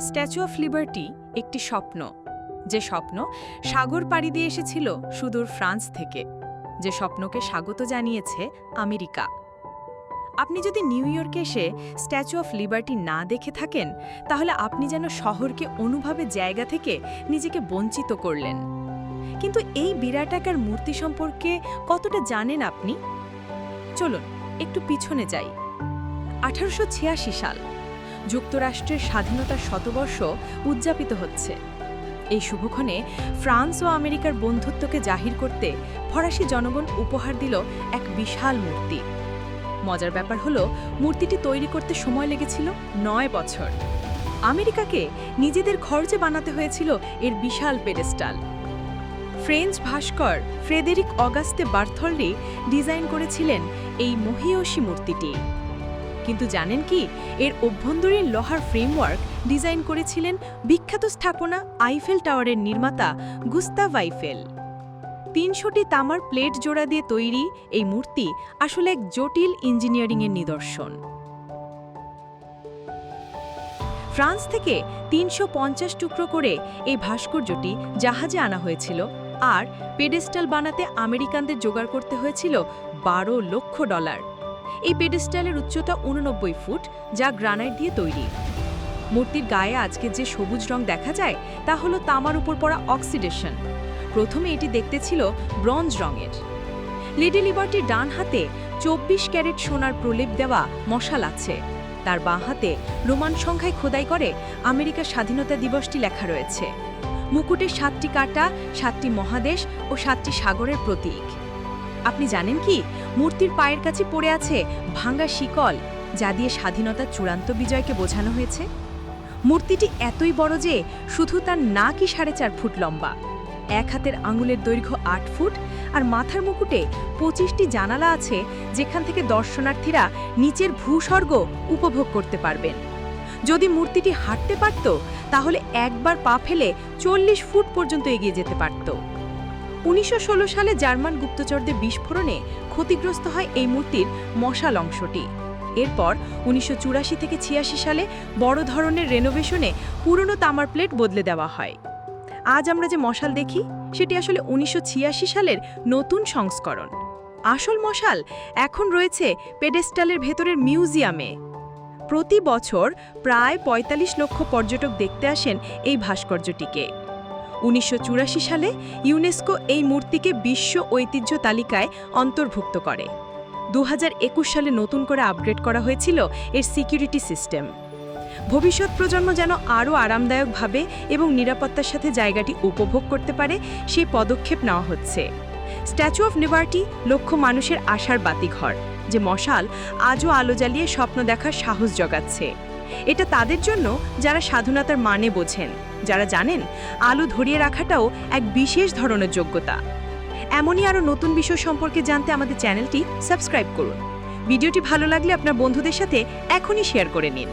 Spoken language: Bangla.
স্ট্যাচু অফ লিবার্টি একটি স্বপ্ন। যে স্বপ্ন সাগর পাড়ি দিয়ে এসেছিল সুদূর ফ্রান্স থেকে। যে স্বপ্নকে স্বাগত জানিয়েছে আমেরিকা। আপনি যদি নিউ ইয়র্কে এসে স্ট্যাচু অফ লিবার্টি না দেখে থাকেন, তাহলে আপনি যেন শহরকে অনুভাবে জায়গা থেকে নিজেকে বঞ্চিত করলেন। কিন্তু এই বিরাটাকার মূর্তি সম্পর্কে কতটা জানেন আপনি? চলুন, একটু পিছনে যাই। আঠারোশো ছিয়াশি সাল। যুক্তরাষ্ট্রের স্বাধীনতার শতবর্ষ উদযাপিত হচ্ছে। এই শুভক্ষণে ফ্রান্স ও আমেরিকার বন্ধুত্বকে জাহির করতে ফরাসি জনগণ উপহার দিল এক বিশাল মূর্তি। মজার ব্যাপার হলো, মূর্তিটি তৈরি করতে সময় লেগেছিল নয় বছর। আমেরিকাকে নিজেদের খরচে বানাতে হয়েছিল এর বিশাল পেডেস্টাল। ফ্রেঞ্চ ভাস্কর ফ্রেডেরিক অগাস্তে বার্থলডি ডিজাইন করেছিলেন এই মহিয়সী মূর্তিটি। কিন্তু জানেন কি? এর অভ্যন্তরীণ লোহার ফ্রেমওয়ার্ক ডিজাইন করেছিলেন বিখ্যাত স্থাপনা আইফেল টাওয়ারের নির্মাতা গুস্তাভ আইফেল তিনশোটি তামার প্লেট জোড়া দিয়ে তৈরি এই মূর্তি আসলে এক জটিল ইঞ্জিনিয়ারিংয়ের নিদর্শন। ফ্রান্স থেকে তিনশো পঞ্চাশ টুকরো করে এই ভাস্কর্যটি জাহাজে আনা হয়েছিল আর পেডেস্টাল বানাতে আমেরিকানদের জোগাড় করতে হয়েছিল বারো লক্ষ ডলার। এই পেডেস্টালের উচ্চতা উননব্বই ফুট, যা গ্রানাইট দিয়ে তৈরি। মূর্তির গায়ে আজকে যে সবুজ রং দেখা যায়, তা হলো তামার উপর পড়া অক্সিডেশন প্রথমে এটি দেখতে ছিল ব্রঞ্জ রঙের। লেডি লিবার্টির ডান হাতে চব্বিশ ক্যারেট সোনার প্রলেপ দেওয়া মশাল আছে। তার বাঁ হাতে রোমান সংখ্যায় খোদাই করে আমেরিকার স্বাধীনতা দিবসটি লেখা রয়েছে। মুকুটের সাতটি কাটা, সাতটি মহাদেশ ও সাতটি সাগরের প্রতীক। আপনি জানেন কি? মূর্তির পায়ের কাছে পড়ে আছে ভাঙ্গা শিকল, যা দিয়ে স্বাধীনতার চূড়ান্ত বিজয়কে বোঝানো হয়েছে। মূর্তিটি এতই বড় যে শুধু তার নাকই সাড়ে চার ফুট লম্বা। এক হাতের আঙুলের দৈর্ঘ্য আট ফুট আর মাথার মুকুটে পঁচিশটি জানালা আছে যেখান থেকে দর্শনার্থীরা নিচের ভূস্বর্গ উপভোগ করতে পারবেন। যদি মূর্তিটি হাঁটতে পারত, তাহলে একবার পা ফেলে চল্লিশ ফুট পর্যন্ত এগিয়ে যেতে পারত। উনিশশো ষোলো সালে জার্মান গুপ্তচরদের বিস্ফোরণে ক্ষতিগ্রস্ত হয় এই মূর্তির মশাল অংশটি। এরপর উনিশশো চুরাশি থেকে ছিয়াশি সালে বড় ধরনের রেনোভেশনে পুরনো তামার প্লেট বদলে দেওয়া হয়। আজ আমরা যে মশাল দেখি, সেটি আসলে উনিশশো ছিয়াশি সালের নতুন সংস্করণ। আসল মশাল এখন রয়েছে পেডেস্টালের ভেতরের মিউজিয়ামে প্রতি বছর প্রায় ৪৫ লক্ষ পর্যটক দেখতে আসেন এই ভাস্কর্যটিকে। উনিশশো চুরাশি সালে ইউনেস্কো এই মূর্তিকে বিশ্ব ঐতিহ্য তালিকায় অন্তর্ভুক্ত করে। দু হাজার একুশ সালে নতুন করে আপগ্রেড করা হয়েছিল এর সিকিউরিটি সিস্টেম। ভবিষ্যৎ প্রজন্ম যেন আরও আরামদায়কভাবে এবং নিরাপত্তার সাথে জায়গাটি উপভোগ করতে পারে সেই পদক্ষেপ নেওয়া হচ্ছে। স্ট্যাচু অফ নিবার্টি লক্ষ মানুষের আশার বাতিঘর, যে মশাল আজও আলো জ্বালিয়ে স্বপ্ন দেখার সাহস জগাচ্ছে। এটা তাদের জন্য যারা স্বাধীনতার মানে বোঝেন, যারা জানেন আলো ধরিয়ে রাখাটাও এক বিশেষ ধরনের যোগ্যতা। এমনই আরও নতুন বিষয় সম্পর্কে জানতে আমাদের চ্যানেলটি সাবস্ক্রাইব করুন। ভিডিওটি ভালো লাগলে আপনার বন্ধুদের সাথে এখনই শেয়ার করে নিন।